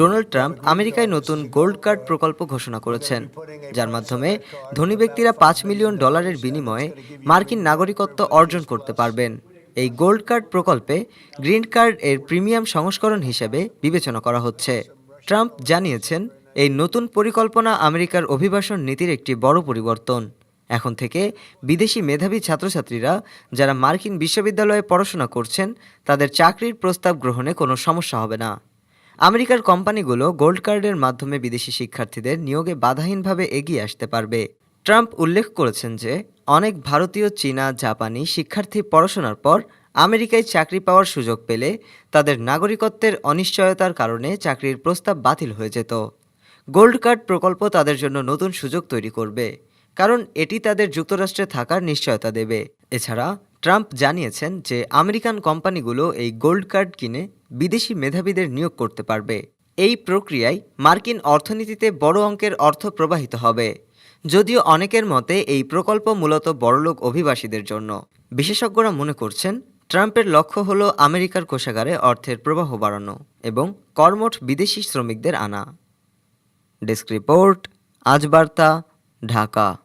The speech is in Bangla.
ডোনাল্ড ট্রাম্প আমেরিকায় নতুন গোল্ড কার্ড প্রকল্প ঘোষণা করেছেন, যার মাধ্যমে ধনী ব্যক্তিরা পাঁচ মিলিয়ন ডলারের বিনিময়ে মার্কিন নাগরিকত্ব অর্জন করতে পারবেন। এই গোল্ড কার্ড প্রকল্পে গ্রিন কার্ড এর প্রিমিয়াম সংস্করণ হিসেবে বিবেচনা করা হচ্ছে। ট্রাম্প জানিয়েছেন, এই নতুন পরিকল্পনা আমেরিকার অভিবাসন নীতির একটি বড় পরিবর্তন। এখন থেকে বিদেশি মেধাবী ছাত্রছাত্রীরা যারা মার্কিন বিশ্ববিদ্যালয়ে পড়াশোনা করছেন, তাদের চাকরির প্রস্তাব গ্রহণে কোনো সমস্যা হবে না। আমেরিকার কোম্পানিগুলো গোল্ড কার্ডের মাধ্যমে বিদেশি শিক্ষার্থীদের নিয়োগে বাধাহীনভাবে এগিয়ে আসতে পারবে। ট্রাম্প উল্লেখ করেছেন যে, অনেক ভারতীয়, চীনা, জাপানি শিক্ষার্থী পড়াশোনার পর আমেরিকায় চাকরি পাওয়ার সুযোগ পেলে তাদের নাগরিকত্বের অনিশ্চয়তার কারণে চাকরির প্রস্তাব বাতিল হয়ে যেত। গোল্ড কার্ড প্রকল্প তাদের জন্য নতুন সুযোগ তৈরি করবে। কারণ এটি তাদের যুক্তরাষ্ট্রে থাকার নিশ্চয়তা দেবে। এছাড়া, ট্রাম্প জানিয়েছেন যে আমেরিকান কোম্পানিগুলো এই গোল্ড কার্ড কিনে বিদেশি মেধাবীদের নিয়োগ করতে পারবে। এই প্রক্রিয়ায় মার্কিন অর্থনীতিতে বড় অঙ্কের অর্থ প্রবাহিত হবে। যদিও অনেকের মতে এই প্রকল্প মূলত বড়লোক অভিবাসীদের জন্য। বিশেষজ্ঞরা মনে করছেন, ট্রাম্পের লক্ষ্য হল আমেরিকার কোষাগারে অর্থের প্রবাহ বাড়ানো এবং কর্মঠ বিদেশি শ্রমিকদের আনা। ডেস্ক রিপোর্ট, আজ বার্তা, ঢাকা।